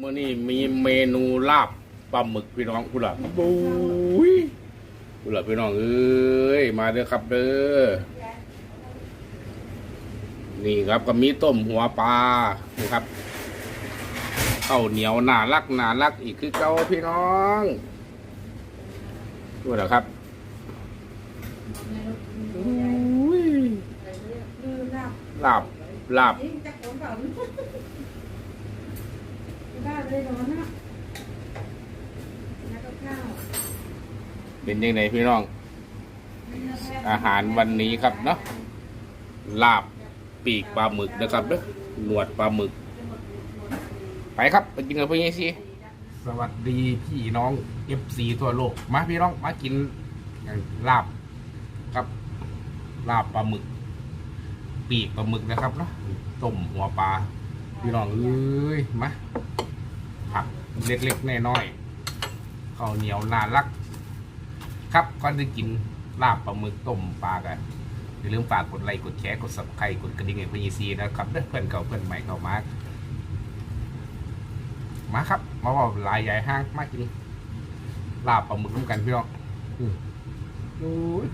มื่อนี้มีเมนูลาบปลาหมึกพี่น้องคุณล่ะบุ้ยคุณล่ะพี่น้องเอ้ยมาเด้อครับเด้อนี่ครับก็มีต้มหัวปลานะครับข้าวเหนียวน่ารักน่ารักอีกคือเก่าพี่น้องดูนะครับอุ้ยลาบลาบบ้า เลยร้อนอะแล้วก็ข้าวเป็นยังไงพี่น้อง อาหารวันนี้ครับเนาะลาบปีกปลาหมึกนะครับเด้อหนวดปลาหมึก ไปครับไปกินกับพี่ยี่สิสวัสดีพี่น้องเอฟซีทั่วโลก มาพี่น้องมากินลาบครับลาบปลาหมึก ปีกปลาหมึกนะครับเนาะต้มหัวปลาพี่น้องเอ้ยมาผัก เล็กๆน้อยๆข้าวเหนียวน่ารัก ครับก่อนจะกินลาบปลาหมึกต้มปลากันอย่าลืมฝากกดไลค์กดแชร์กด subscribe กดกระดิ่งให้พี่ซีนะครับเพื่อนเก่าเพื่อนใหม่เข้ามามาครับ มาว่าลายใหญ่ห้างมากินลาบปลาหมึกร่วมกันพี่น้องโอ้ย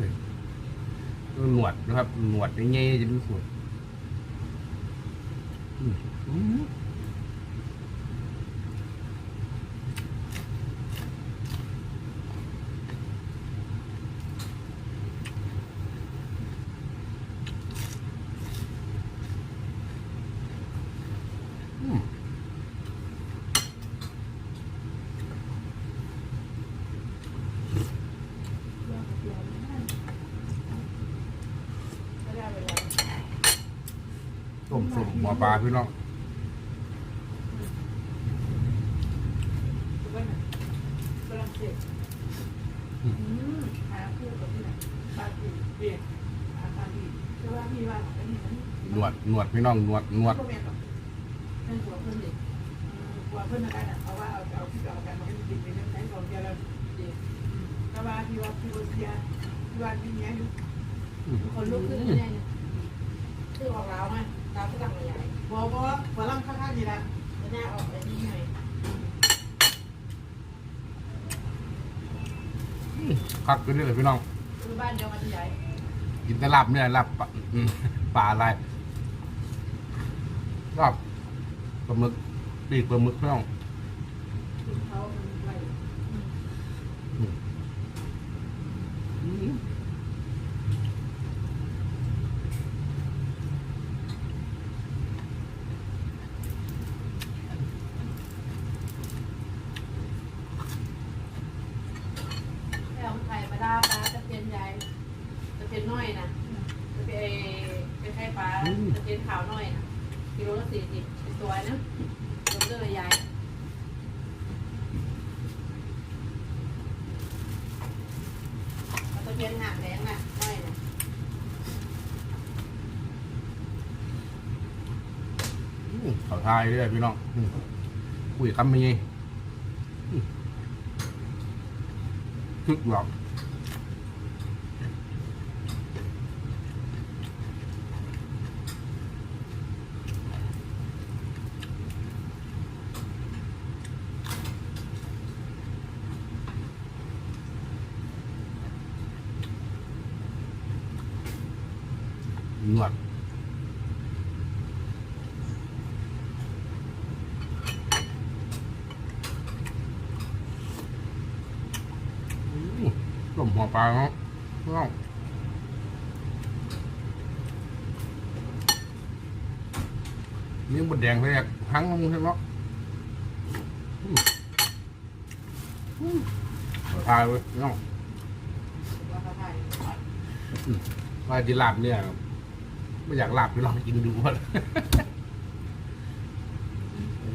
หนวดนะครับหนวดเงี้ยๆจะดูสวยอืม ต้มสุกหมอปลาพี่น้องอืมหาคู่กับที่ไหนปาตีเบียร์หาปาตีแต่ว่าพี่ว่าอันนี้มันหนวดหนวดพี่น้องหนวดหนวด ก็แม่นหรอกเพื่อนหัวเพื่อนเด็กหัวเพื่อนอะไรน่ะเอาว่าเอาเอาที่เอากันมาให้กินเป็นไหนของเดียวเราเด็กแต่ว่าพี่ว่าพี่ว่าเสียพี่ว่าพี่เนี้ยอยู่คนลุกขึ้นแน่เนี่ยคือออกแล้วมาดาวฝรั่งใหญ่บอกว่าฝรั่งข้างๆนี่แหละจะหน้าออกไอ้นี่หน่อยคักไปเรื่อยพี่น้องคือบ้านเดียวกันใหญ่กินแต่ลาบเนี่ยลาบปลาอืมปลาอะไรลาบ ปลาหมึกปีกปลาหมึกพี่น้องเขาไล่อืม แล้วไข่ปลาดาปลาตะเพียนใหญ่ตะเพียนน้อยนะตะเพียนเป็นไข่ปลาตะเพียนขาวน้อยนะกิโลละสี่สิบ เป็นตัวนะรวมเองใหญ่ตะเพียนหางแดงน่ะน้อยนะอืมเขาทายเรื่อยพี่น้องอืมคุยคำมีอืมคึกหรอกห นวดอืมต้มหัวปลาเนาะเนาะนี่บดแดงไปแอกทั้งมึงใช่ไหมอืมอืมขอทายเว้ยเนาะว่าเขาจะลาบเนี่ย ไม่อยากหลับไปลองกินดูว่าเล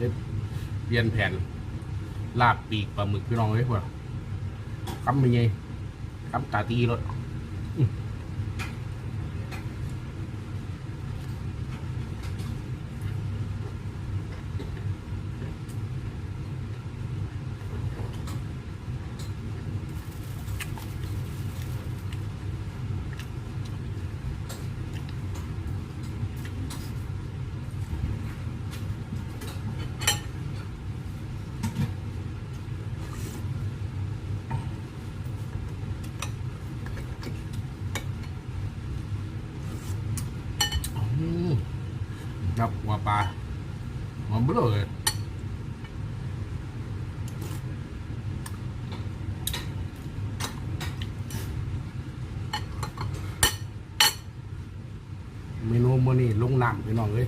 ยเปลี่ยนแผนลาบปีกปลาหมึกพี่น้องเลยพวกคำเป็นไงคำตาตีรถ ครับหัวปลาหอมเบลอเลยเมนูมื้อนี้ลงน้ำพี่น้องเลย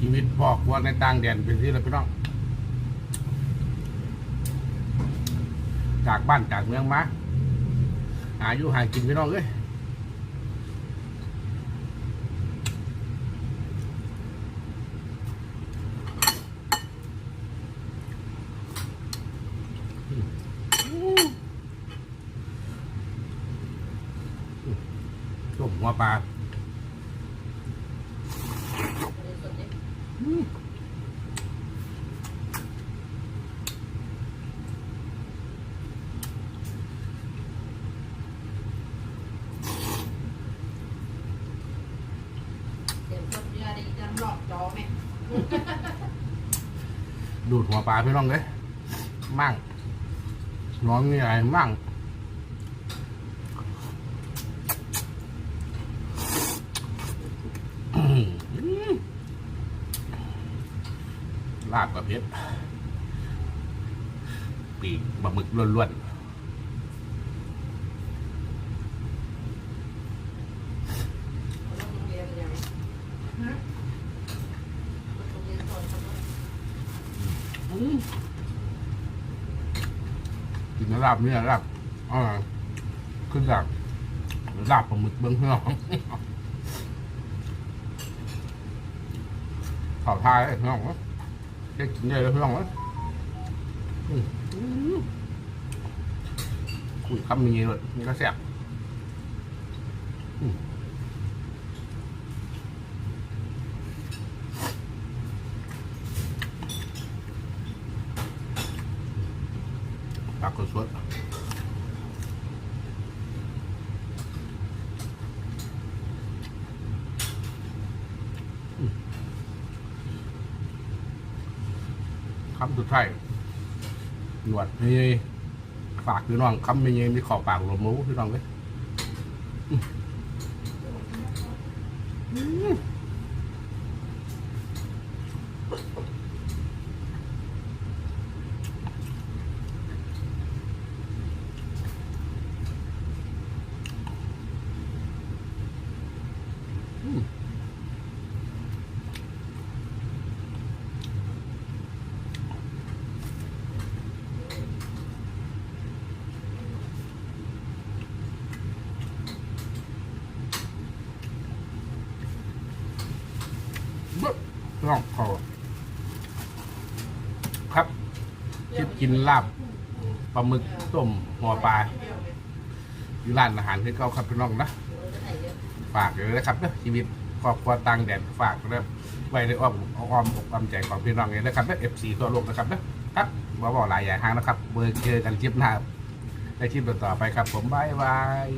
ชี วิตบอกว่าในต่างแดนเป็นที่ไรพี่น้อง จากบ้านจากเมืองมาหาอยู่หากินพี่น้องเอ้ยต้มหัวปลา สดเนี่ยเดูดหัวปลาพี่น้องเลยมั่งน้องนี่อะไรมั่งอื้อหือ ลาบกับเพชรปีกบะหมึกล้วนๆอื้อกินลาบเนี่ยลาบอ่าขึ้นจากลาบปลาหมึกเบื้องพี่น้องขอทายเน้อง เอ้ยแค่กินได้เลยพี่น้องเอ้ยอืมอืมคุยคำมีเลยนี่ก็แซ่บอืมปากก็สด คำสุดท้ายหนวดมีฝากพี่น้องคำมีมีขอปากหลวมมูพี่น้องเลยอืมอืมบึ๊บ พี่องขอครับคิดกินลาบปลาหมึกต้มหัวปลาอยู่ร้านอาหารที่เขาครับพี่น้องนะฝากเลยนะครับเนอะชีวิตครอบครัวต่างแดนฝากนะไว้ในอ้อมอ้อมอกอ้อมใจของพี่น้องเลยนะครับเนอะ F4 ตัวโลกนะครับนะครับมาบอกหลายอย่างทางนะครับเบอร์เจอกันคลิปหน้าในคลิปต่อไปครับ ผมบายบาย